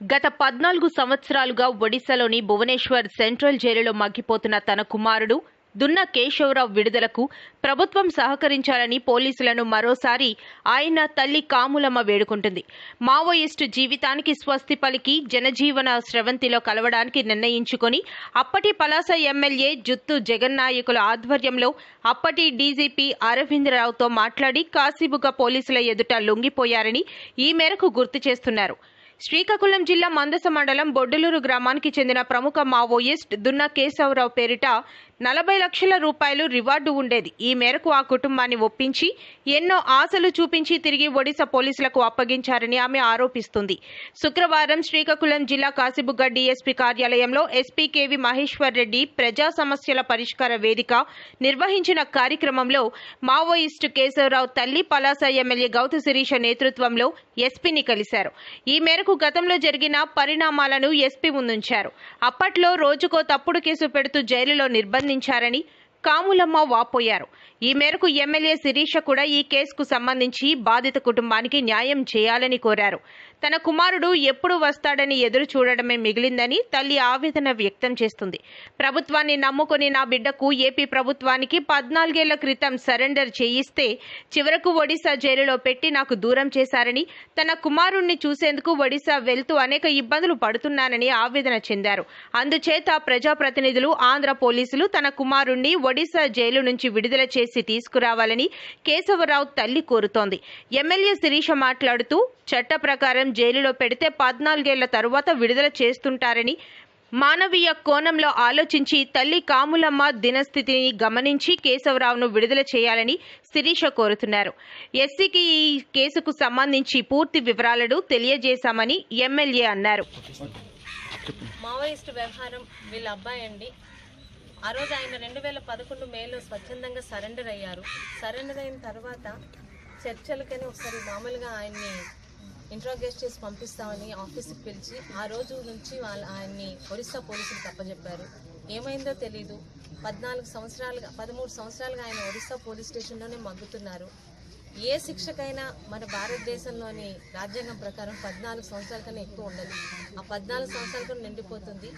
గత పద్నాలుగు సంవత్సరాలుగా ఒడిశాలోని భువనేశ్వర్ సెంట్రల్ జైలులో మగ్గిపోతున్న తన కుమారుడు దున్న కేశవరావు విడుదలకు ప్రభుత్వం సహకరించాలని పోలీసులను మరోసారి ఆయన తల్లి కాములమ్మ వేడుకుంటుంది. మావోయిస్టు జీవితానికి స్వస్తి పలికి జనజీవన స్రవంతిలో కలవడానికి నిర్ణయించుకొని అప్పటి పలాస ఎమ్మెల్యే జుత్తు జగన్నాయకుల ఆధ్వర్యంలో అప్పటి డీజీపీ అరవిందరావుతో మాట్లాడి కాశీబుగ పోలీసుల ఎదుట లొంగిపోయారని ఈ మేరకు గుర్తు చేస్తున్నారు. శ్రీకాకుళం జిల్లా మందస మండలం బొడ్డలూరు గ్రామానికి చెందిన ప్రముఖ మావోయిస్ట్ దున్న కేశవరావు పేరిట నలభై లక్షల రూపాయలు రివార్డు ఉండేది. ఈ మేరకు ఆ కుటుంబాన్ని ఒప్పించి ఎన్నో ఆశలు చూపించి తిరిగి ఒడిశా పోలీసులకు అప్పగించారని ఆమె ఆరోపిస్తుంది. శుక్రవారం శ్రీకాకుళం జిల్లా కాసిబుగ్గ డీఎస్పీ కార్యాలయంలో ఎస్పీ కేవి మహేశ్వర్ రెడ్డి ప్రజా సమస్యల పరిష్కార వేదిక నిర్వహించిన కార్యక్రమంలో మావోయిస్టు కేశవరావు తల్లి పలాస ఎమ్మెల్యే గౌతు శిరీష నేతృత్వంలో ఎస్పీని కలిశారు. ఈ మేరకు గతంలో జరిగిన పరిణామాలను ఎస్పీ ముందుంచారు. అప్పట్లో రోజుకో తప్పుడు కేసు పెడుతూ జైలులో నిర్బంధించారని కాములమ్మ వాపోయారు. ఈ మేరకు ఎమ్మెల్యే శిరీష కూడా ఈ కేసుకు సంబంధించి బాధిత కుటుంబానికి న్యాయం చేయాలని కోరారు. తన కుమారుడు ఎప్పుడు వస్తాడని ఎదురు చూడడమే మిగిలిందని తల్లి ఆవేదన వ్యక్తం చేస్తుంది. ప్రభుత్వాన్ని నమ్ముకొని నా బిడ్డకు ఏపీ ప్రభుత్వానికి పద్నాలుగేళ్ళ క్రితం సరెండర్ చేయిస్తే చివరకు ఒడిశా జైలులో పెట్టి నాకు దూరం చేశారని తన కుమారుణ్ణి చూసేందుకు ఒడిశా వెళ్తూ అనేక ఇబ్బందులు పడుతున్నానని ఆవేదన చెందారు. అందుచేత ప్రజాప్రతినిధులు ఆంధ్ర పోలీసులు తన కుమారుణ్ణి ఒడిశా జైలు నుంచి విడుదల చేసి తీసుకురావాలని కేశవరావు తల్లి కోరుతోంది. ఎమ్మెల్యే శిరీష మాట్లాడుతూ చట్ట ప్రకారం జైలులో పెడితే పద్నాలుగేళ్ళ తరువాత విడుదల చేస్తుంటారని మానవీయ కోణంలో ఆలోచించి తల్లి కాములమ్మ దినస్థితిని గమనించి కేశవరావును విడుదల చేయాలని శిరీష కోరుతున్నారు. ఎస్సీకి ఈ కేసుకు సంబంధించి పూర్తి వివరాలను తెలియజేశామని ఎమ్మెల్యే అన్నారు. మావోయిస్ట్ వ్యవహారం వీళ్ళ అబ్బాయి అండి. ఆ రోజు ఆయన రెండు వేల పదకొండు మేలో స్వచ్ఛందంగా సరెండర్ అయ్యారు. సరెండర్ అయిన తర్వాత చర్చలకని ఒకసారి మామూలుగా ఆయన్ని ఇంట్రాగేట్ చేసి పంపిస్తామని ఆఫీస్కి పిలిచి ఆ రోజు నుంచి వాళ్ళ ఆయన్ని ఒరిస్సా పోలీసులకు అప్పచెప్పారు ఏమైందో తెలీదు. పద్నాలుగు సంవత్సరాలుగా పదమూడు సంవత్సరాలుగా ఆయన ఒరిస్సా పోలీస్ స్టేషన్లోనే మగ్గుతున్నారు. ఏ శిక్షకైనా మన భారతదేశంలోని రాజ్యాంగం ప్రకారం పద్నాలుగు సంవత్సరాల కన్నా ఎక్కువ ఉండదు. ఆ పద్నాలుగు సంవత్సరాల కన్నా నిండిపోతుంది.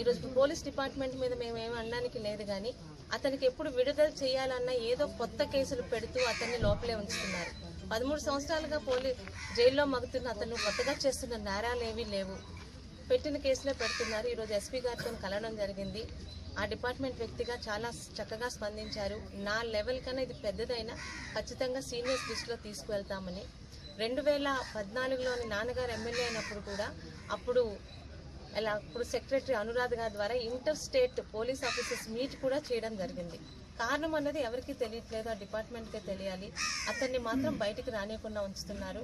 ఈరోజు పోలీస్ డిపార్ట్మెంట్ మీద మేము ఏమి అనడానికి లేదు కానీ అతనికి ఎప్పుడు విడుదల చేయాలన్నా ఏదో కొత్త కేసులు పెడుతూ అతన్ని లోపలే ఉంచుతున్నారు. పదమూడు సంవత్సరాలుగా పోలీ జైల్లో మగుతున్న అతను కొత్తగా చేస్తున్న నేరాలు ఏవీ లేవు. పెట్టిన కేసులే పెడుతున్నారు. ఈరోజు ఎస్పీ గారితో కలవడం జరిగింది. ఆ డిపార్ట్మెంట్ వ్యక్తిగా చాలా చక్కగా స్పందించారు. నా లెవెల్ కన్నా ఇది పెద్దదైనా ఖచ్చితంగా సీనియర్స్ దృష్టిలో తీసుకువెళ్తామని. రెండు వేల పద్నాలుగులోని నాన్నగారు ఎమ్మెల్యే అయినప్పుడు కూడా అప్పుడు అలా ఇప్పుడు సెక్రటరీ అనురాధ గారి ద్వారా inter state police officers meet కూడా చేయడం జరిగింది. కారణం అన్నది ఎవరికి తెలియట్లేదు ఆ డిపార్ట్మెంట్కే తెలియాలి. అతన్ని మాత్రం బయటికి రానియకుండా ఉంచుతున్నారు.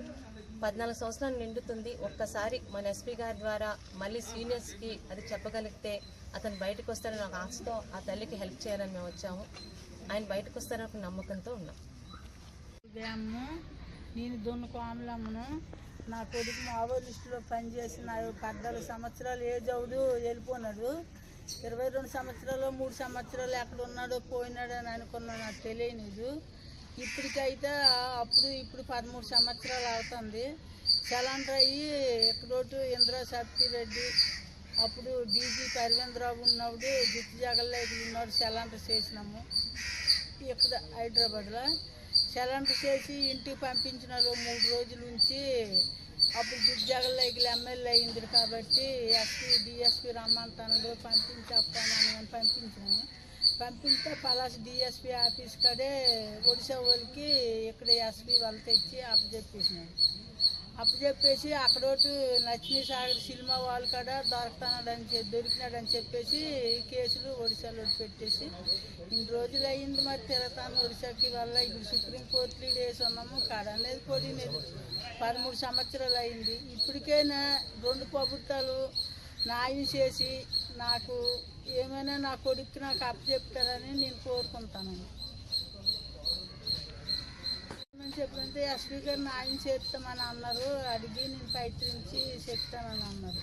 పద్నాలుగు సంవత్సరాలు నిండుతుంది. ఒక్కసారి మన ఎస్పీ గారి ద్వారా మళ్ళీ సీనియర్స్కి అది చెప్పగలిగితే అతను బయటకు వస్తారని ఒక ఆశతో ఆ తల్లికి హెల్ప్ చేయాలని మేము వచ్చాము. ఆయన బయటకు వస్తారని ఒక నమ్మకంతో ఉన్నాం. నేను దున్ను కోమలమ్మను నా కొడుకు మావో లిస్టులో పనిచేసి నా పద్నాలుగు సంవత్సరాలు ఏజ్ అవుడు వెళ్ళిపోయినాడు ఇరవై రెండు సంవత్సరాలు మూడు సంవత్సరాలు ఎక్కడ ఉన్నాడో పోయినాడు అని అనుకున్నా నాకు తెలియనిదు. ఇప్పటికైతే అప్పుడు ఇప్పుడు పదమూడు సంవత్సరాలు అవుతుంది. సెలండర్ అయ్యి ఎక్కడోటు ఇంద్ర రెడ్డి అప్పుడు డీజీ పరివేంద్రరావు ఉన్నప్పుడు జిత్తు జగల్లేకి ఉన్నాడు సెలండర్ చేసినాము. ఇక్కడ హైదరాబాద్లో. సెలండర్ చేసి ఇంటికి పంపించినారు మూడు రోజుల నుంచి. అప్పుడు దుర్జగల్లోకి ఎమ్మెల్యే అయింది కాబట్టి ఎస్పీ డిఎస్పీ రమ్మంటాను పంపించి అప్పాను నేను పంపించాను. పంపిస్తే పలాస్ డిఎస్పీ ఆఫీస్ కాడే ఒడిశా వాళ్ళకి ఇక్కడ ఎస్పీ వాళ్ళు తెచ్చి అప్పచెప్పేసినారు. అప్పచెప్పేసి అక్కడోటి లక్ష్మీ సాగర్ సినిమా వాళ్ళు కాడ దొరకతానని చెప్పి దొరికినాడని చెప్పేసి ఈ కేసులు ఒడిశాలో పెట్టేసి ఇన్ని రోజులు అయ్యింది మరి తిరగతాను ఒడిశాకి వల్ల. ఇప్పుడు సుప్రీంకోర్టులో వేసి ఉన్నాము కాడ అనేది పొడినేది పదమూడు సంవత్సరాలు అయింది ఇప్పటికైనా రెండు ప్రభుత్వాలు న్యాయం చేసి నాకు ఏమైనా నా కొడుకు నాకు అప్పచెప్తారని నేను కోరుకుంటాను చెప్పినంతే ఎస్పీ గారు న్యాయం చేస్తామని అన్నారు. అడిగి నేను ప్రయత్నించి చెప్తానని అన్నారు.